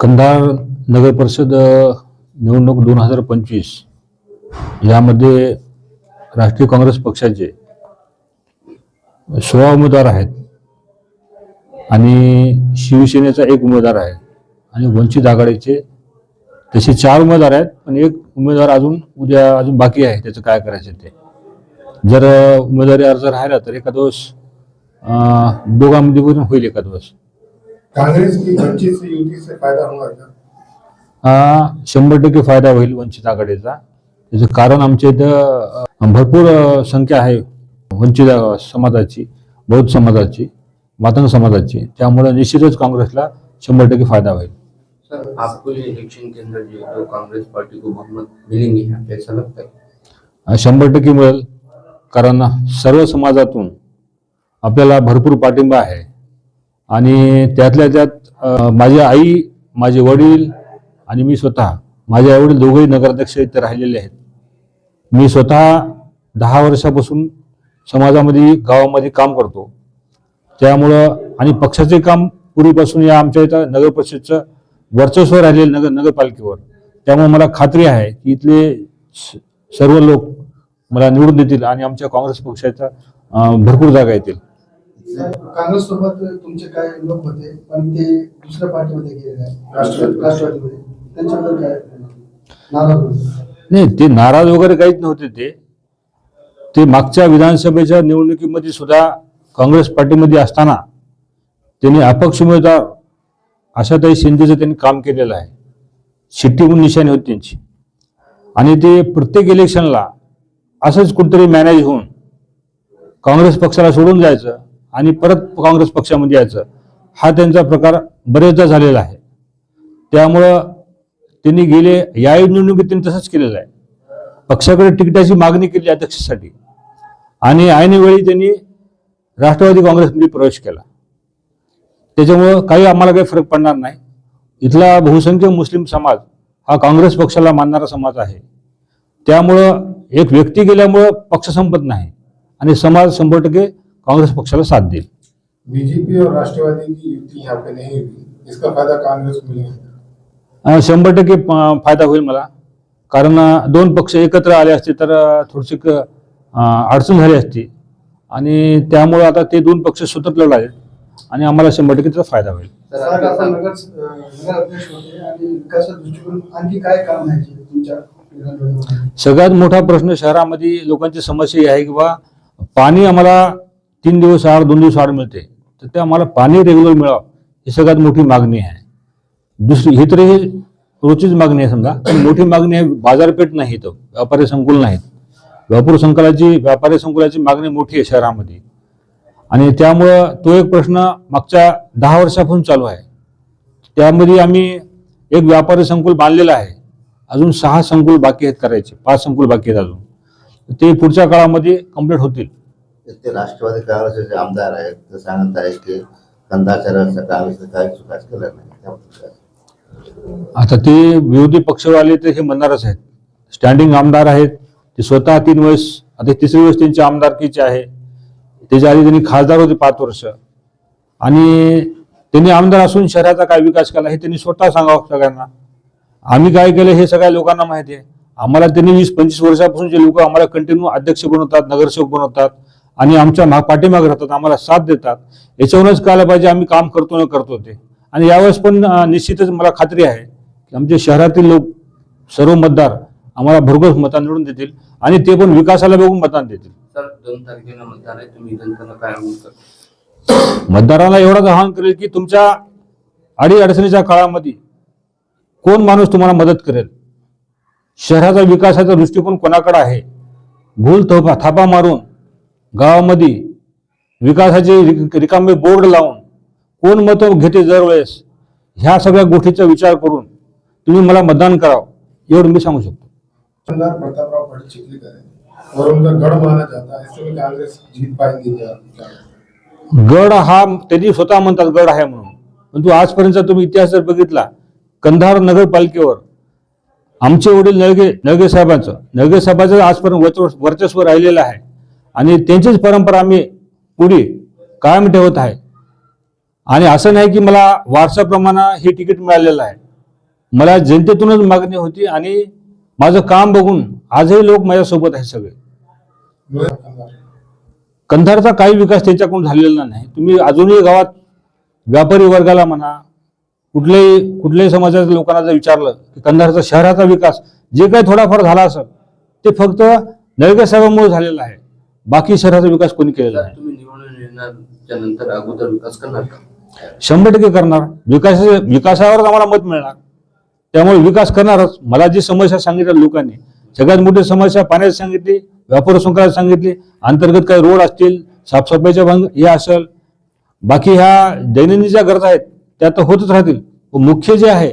कंधार नगर परिषद निवडणूक दोन हजार पंचवीस यामध्ये राष्ट्रीय काँग्रेस पक्षाचे सोळा उमेदवार आहेत आणि शिवसेनेचा एक उमेदवार आहे आणि वंचित आघाडीचे तसे चार उमेदवार आहेत पण एक उमेदवार अजून उद्या अजून बाकी आहे त्याचं काय करायचं ते. जर उमेदवारी अर्ज राहिला तर एका दिवस दोघांमध्ये पण होईल एका दिवस. कांग्रेस की वंचित से युति से फायदा होगा क्या? हा शंभर टक्के फायदा होईल वंचित आघाडीचा. त्याचं कारण आमच्या इथं अ, भरपूर अ, संख्या आहे वंचित अ, समाजाची बौद्ध समाजाची मातंग समाजाची. त्यामुळे निश्चितच काँग्रेसला शंभर टक्के फायदा होईल. सर आपको ये इलेक्शन के अंदर जो है तो कांग्रेस पार्टी को बहुमत मिलेंगे यहाँ पे ऐसा लगता है? अ, शंभर टक्के मिळेल. कारण सर्व समाजातून आपल्याला भरपूर पाठिंबा आहे. आणि त्यातल्या त्यात माझी आई माझे वडील आणि मी स्वतः माझे आई वडील दोघंही नगराध्यक्ष इथे राहिलेले आहेत. मी स्वतः दहा वर्षापासून समाजामध्ये गावामध्ये काम करतो. त्यामुळं आणि पक्षाचे काम पूर्वीपासून या आमच्या इथं नगर परिषदचं वर्चस्व राहिलेलं नगर नगरपालिकेवर. त्यामुळे मला खात्री आहे की इथले स- सर्व लोक मला निवडून देतील आणि आमच्या काँग्रेस पक्षाच्या भरपूर जागा येतील. काँग्रेस सोबत तुमचे काय लोक होते पण ते दुसऱ्या पार्टीमध्ये गेलेले. राष्ट्रवादीमध्ये. त्यांच्याबद्दल काय नाराज नाही ते नाराज वगैरे काहीच नव्हते ते. ते मागच्या विधानसभेच्या निवडणुकीमध्ये सुद्धा काँग्रेस पार्टीमध्ये असताना त्यांनी अपक्ष उमेदवार आशाताई शिंदेचं त्यांनी काम केलेलं आहे. शिट्टी म्हणून निशाणी होती त्यांची. आणि ते प्रत्येक इलेक्शनला असंच कुठेतरी मॅनेज होऊन काँग्रेस पक्षाला सोडून जायचं. आणि परत काँग्रेस पक्षामध्ये यायचं. हा त्यांचा प्रकार बरेचदा झालेला आहे. त्यामुळं त्यांनी गेले या निवडणुकीत त्यांनी तसंच केलेलं आहे. पक्षाकडे तिकिटाची मागणी केली अध्यक्षासाठी. आणि ऐनवेळी त्यांनी राष्ट्रवादी काँग्रेसमध्ये प्रवेश केला. त्याच्यामुळं काही आम्हाला काही फरक पडणार नाही. इथला बहुसंख्य मुस्लिम समाज हा काँग्रेस पक्षाला मानणारा समाज आहे. त्यामुळं एक व्यक्ती गेल्यामुळं पक्ष संपत नाही. आणि समाज शंभर टक्के काँग्रेस पक्षाला साथ देईल. बीजेपी और राष्ट्रवादी की युति यहाँ पे नहीं हुई। इसका फायदा कांग्रेस को मिलेगा। अं, शंभर टक्के फायदा होईल मला. कारण दोन पक्ष एकत्र आले असते तर थोडीशी अडचण झाली असती. आणि त्यामुळे आता ते दोन पक्ष स्वतंत्र लढाले आणि आम्हाला शंभर टक्के त्याचा फायदा होईल? सगळ्यात मोठा प्रश्न शहरामध्ये लोकांची समस्या ही आहे की बा पाणी आम्हाला तीन दिवस आड दोन दिवस आड मिळते. तर ते आम्हाला पाणी रेग्युलर मिळावं ही सगळ्यात मोठी मागणी आहे. दुसरी ही तरी ही रोजचीच मागणी आहे समजा. पण मोठी मागणी आहे बाजारपेठ नाही इथं व्यापारी संकुल नाहीत. व्यापार संकुलाची व्यापारी संकुलाची मागणी मोठी आहे शहरामध्ये. आणि त्यामुळं तो एक प्रश्न मागच्या दहा वर्षापासून चालू आहे. त्यामध्ये आम्ही एक व्यापारी संकुल बांधलेलं आहे. अजून सहा संकुल बाकी आहेत करायचे पाच संकुल बाकी आहेत अजून. ते पुढच्या काळामध्ये कंप्लीट होतील. ते राष्ट्रवादी काँग्रेसचे जे आमदार आहेत ते सांगत आहेत की कंदाचाराचा काँग्रेसने काही चुकाच केल्या नाही. आता ते विरोधी पक्षवाले ते हे म्हणणारच आहेत. स्टँडिंग आमदार आहेत. ते स्वतः तीन वयस आता तिसरी वेळेस त्यांची आमदारकीची आहे. त्याच्या आधी त्यांनी खासदार होते पाच वर्ष. आणि त्यांनी आमदार असून शहराचा काय विकास केला हे त्यांनी स्वतः सांगावं सगळ्यांना. आम्ही काय केलं हे सगळ्या लोकांना माहिती आहे. आम्हाला त्यांनी वीस पंचवीस वर्षापासून जे लोक आम्हाला कंटिन्यू अध्यक्ष बनवतात नगरसेवक बनवतात. आणि आमच्या मा पाठीमागे राहतात आम्हाला साथ देतात. याच्यावरूनच कळायला पाहिजे आम्ही काम करतो न करतो ते. आणि यावेळेस पण निश्चितच मला खात्री आहे की आमच्या शहरातील लोक सर्व मतदार आम्हाला भरघोस मतदान निवडून देतील आणि ते पण विकासाला बघून मतदान देतील. मतदाराला एवढंच आवाहन करेल की तुमच्या अडी अडचणीच्या काळामध्ये कोण माणूस तुम्हाला मदत करेल? शहराचा विकासाचा दृष्टिकोन कोणाकडे आहे? भूल थोपा थापा मारून गावामध्ये विकासाचे रिक- रिकामे बोर्ड लावून कोण मतं घेते दरवेळेस ह्या सगळ्या गोष्टीचा विचार करून तुम्ही मला मतदान करावं एवढं मी सांगू शकतो. प्रतापराव पाटिल चिखलीकर? गड हा त्यांनी स्वतः म्हणतात गड आहे म्हणून. परंतु आजपर्यंत तुम्ही इतिहास जर बघितला कंधार नगरपालिकेवर आमचे वडील नळगे नळगे साहेबांचं नळगे साहेबांचं आजपर्यंत वर्चस्व राहिलेलं आहे. आणि त्यांचीच परंपरा आम्ही पुढे कायम ठेवत आहे. आणि असं नाही की मला वारसाप्रमाणे हे तिकीट मिळालेलं आहे. मला जनतेतूनच मागणी होती आणि माझं काम बघून आजही लोक माझ्यासोबत आहे सगळे. कंधारचा काही विकास त्याच्याकडून झालेला नाही. तुम्ही अजूनही गावात व्यापारी वर्गाला म्हणा कुठल्याही कुठल्याही समाजाच्या लोकांना जर विचारलं की कंधारचा शहराचा विकास जे काही थोडाफार झाला असेल ते फक्त नळगे साहेबांमुळे झालेला आहे. बाकी शहराचा विकास कोणी केलेला नाही. तुम्ही निवडून येण्याच्या नंतर अगोदर विकास करणार का? शंभर टक्के करणार. विकास विकासावरच आम्हाला मत मिळणार. त्यामुळे विकास करणारच. मला जी समस्या सांगितल्या लोकांनी सगळ्यात मोठी समस्या पाण्याची सांगितली व्यापार संकुलात सांगितली अंतर्गत काही रोड असतील साफसफाईच्या भाग हे असेल. बाकी ह्या दैनंदिन ज्या गरजा आहेत त्या तर होतच राहतील. मुख्य जे आहे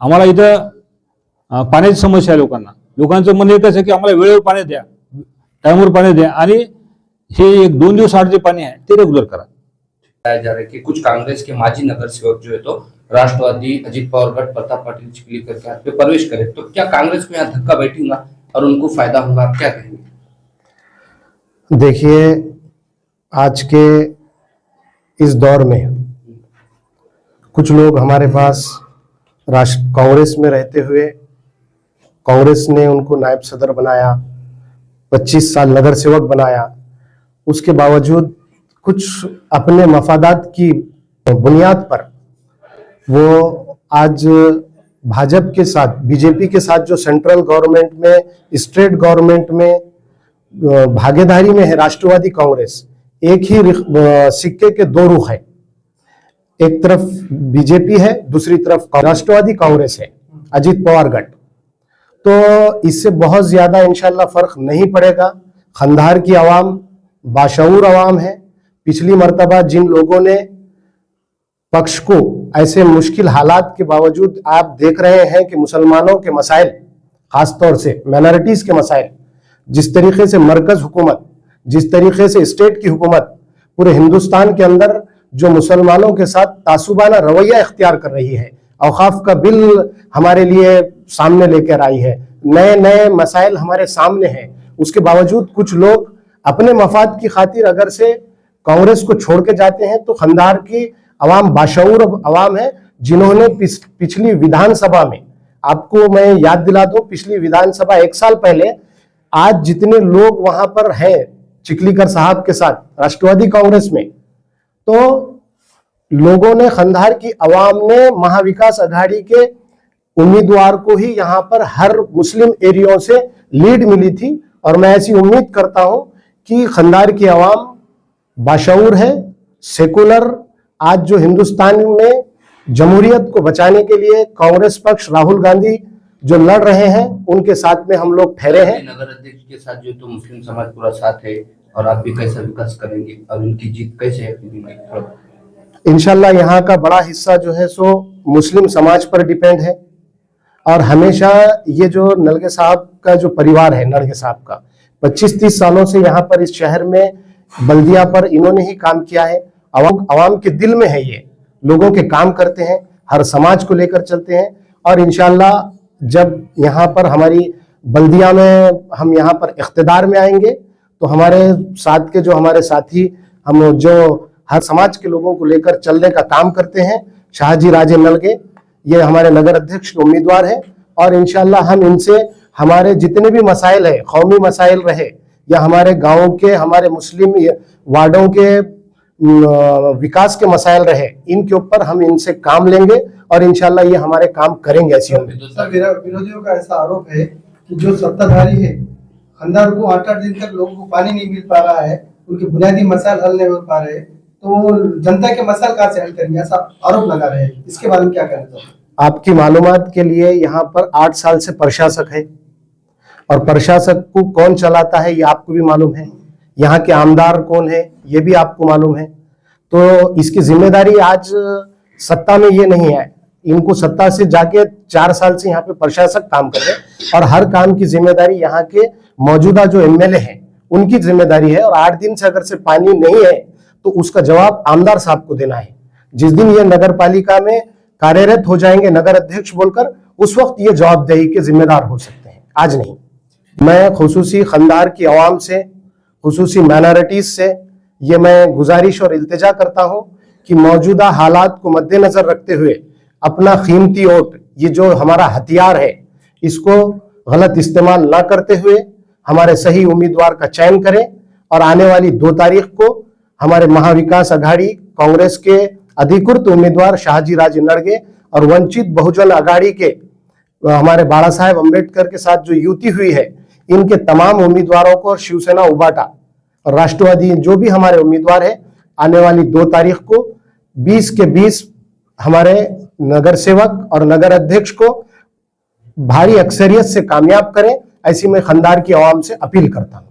आम्हाला इथं पाण्याची समस्या आहे लोकांना. लोकांचं मन एकच आहे की आम्हाला वेळेवर पाणी द्या. टाईमवर पाणी द्या आणि हे एक दोन दिवस आड जे पाणी आहे ते रेग्युलर करा. बताया जा रहा है कि कुछ कांग्रेस के माजी नगर सेवक जो है तो राष्ट्रवादी अजित पवार गढ़ प्रताप पाटिल चिखलीकर के हाथ पे प्रवेश करे. तो क्या कांग्रेस को यहाँ धक्का बैठेगा और उनको फ़ायदा होगा? आप क्या कहेंगे? देखिए आज के इस दौर में कुछ लोग हमारे पास राष्ट्र कांग्रेस में रहते हुए कांग्रेस ने उनको नायब सदर बनाया। 25 साल नगर सेवक बनाया। उसके बावजूद कुछ अपने मफादात की बुनियाद पर वो आज भाजपा के साथ, बीजेपी के साथ जो सेंट्रल गवर्नमेंट में स्टेट गवर्नमेंट में भागीदारी में है राष्ट्रवादी कांग्रेस, एक ही सिक्के के दो रुख है। एक तरफ़ बीजेपी है, दूसरी तरफ़ राष्ट्रवादी कांग्रेस है, अजीत पवार गढ़ तो इससे बहुत ज़्यादा इंशाल्लाह फ़र्क नहीं पड़ेगा। खंधार की आवाम बाशूर आवाम है। पिछली मरतबा जिन लोगों ने पक्ष को ऐसे मुश्किल हालात के बावजूद आप देख रहे हैं कि मुसलमानों के मसाइल, खासतौर से माइनॉरिटीज के मसाइल, जिस तरीके से मरकज हुकूमत, जिस तरीके से स्टेट की हुकूमत, पूरे हिंदुस्तान के अंदर जो मुसलमानों के साथ तासुबाना रवैया इख्तियार कर रही है, अवकाफ का बिल हमारे लिए सामने लेकर आई है। नए नए मसाइल हमारे सामने हैं। उसके बावजूद कुछ लोग अपने मफाद की खातिर अगर से कांग्रेस को छोड़ के जाते हैं तो खंदार की अवाम बाशऊर अवाम है, जिन्होंने पिछ- पिछली विधानसभा में, आपको मैं याद दिला दूँ, पिछली विधानसभा एक साल पहले, आज जितने लोग वहाँ पर हैं, चिखलीकर साहब के साथ, राष्ट्रवादी कांग्रेस में तो लोगों ने खंधार की आवाम ने महाविकास अघाड़ी के उम्मीदवार को ही यहाँ पर हर मुस्लिम एरियो से लीड मिली थी। और मैं ऐसी उम्मीद करता हूँ कि खंधार की आवाम बाशऊर है सेकुलर आज जो हिंदुस्तान में जमहूरियत को बचाने के लिए कांग्रेस पक्ष राहुल गांधी जो लड़ रहे हैं उनके साथ में हम लोग ठहरे हैं। नगर अध्यक्ष के साथ जो तो मुस्लिम समाज पूरा साथ है और आप भी कैसा विकास करेंगे और उनकी जीत कैसे है? इंशाल्लाह यहाँ का बड़ा हिस्सा जो है सो मुस्लिम समाज पर डिपेंड है। और हमेशा ये जो नलगे साहब का जो परिवार है, नलगे साहब का 25-30 सालों से यहाँ पर इस शहर में बल्दिया पर इन्होंने ही काम किया है। अवाम के दिल में है ये। लोगों के काम करते हैं, हर समाज को लेकर चलते हैं और इंशाल्लाह जब यहाँ पर हमारी बल्दिया में हम यहाँ पर इकतदार में आएँगे तो हमारे साथ के जो हमारे साथी, हम जो हर समाज के लोगों को लेकर चलने का काम करते हैं, शाहजी राजे नलगे। ये हमारे नगर अध्यक्ष उम्मीदवार हैं और इंशाल्लाह हम इनसे हमारे जितने भी मसाइल है, कौमी मसाइल रहे या हमारे गाँव के, हमारे मुस्लिम वार्डों के विकास के मसाइल रहे, इनके ऊपर हम इनसे काम लेंगे और इंशाल्लाह ये हमारे काम करेंगे ऐसी विरो- विरोधियों का ऐसा आरोप है कि जो सत्ताधारी है खंडार को आठ आठ दिन तक लोगों को पानी नहीं मिल पा रहा है, उनके बुनियादी मसाइल हल नहीं हो पा रहे तो जनता के मसल कहाँ से करेंगे? ऐसा आरोप लगा रहे हैं। इसके बारे में क्या कहना चाहते हैं आपकी मालूम के लिए यहाँ पर आठ साल से प्रशासक है। और प्रशासक को कौन चलाता है, ये आपको भी मालूम है। यहाँ के आमदार कौन है, ये भी आपको मालूम है। तो इसकी ज़िम्मेदारी आज सत्ता में ये नहीं है। इनको सत्ता से जाके चार साल से यहाँ पे प्रशासक काम कर रहे और हर काम की ज़िम्मेदारी यहाँ के मौजूदा जो एमएलए हैं, उनकी ज़िम्मेदारी है। और आठ दिन से अगर से पानी नहीं है तो उसका जवाब आमदार साहब को देना है। जिस दिन ये नगर पालिका में कार्यरत हो जाएँगे नगर अध्यक्ष बोलकर, उस वक्त ये जवाबदेही के जिम्मेदार हो सकते हैं। आज नहीं। मैं खसूसी खंदार की आवाम से, खसूसी माइनॉरिटीज से ये मैं गुजारिश और इल्तिजा करता हूँ कि मौजूदा हालात को मद्देनजर रखते हुए अपना कीमती वोट, ये जो हमारा हथियार है, इसको गलत इस्तेमाल ना करते हुए हमारे सही उम्मीदवार का चयन करें और आने वाली दो तारीख को हमारे महाविकास अघाड़ी कांग्रेस के अधिकृत उम्मीदवार शाहजी राज नड़गे और वंचित बहुजन अघाड़ी के हमारे बाला साहेब अंबेडकर के साथ जो युति हुई है, इनके तमाम उम्मीदवारों को शिवसेना उबाटा। और राष्ट्रवादी जो भी हमारे उम्मीदवार है, आने वाली दो तारीख को 20 के 20 हमारे नगर सेवक और नगर अध्यक्ष को भारी अक्सरियत से कामयाब करें, ऐसी मैं खंदार की आवाम से अपील करता हूँ।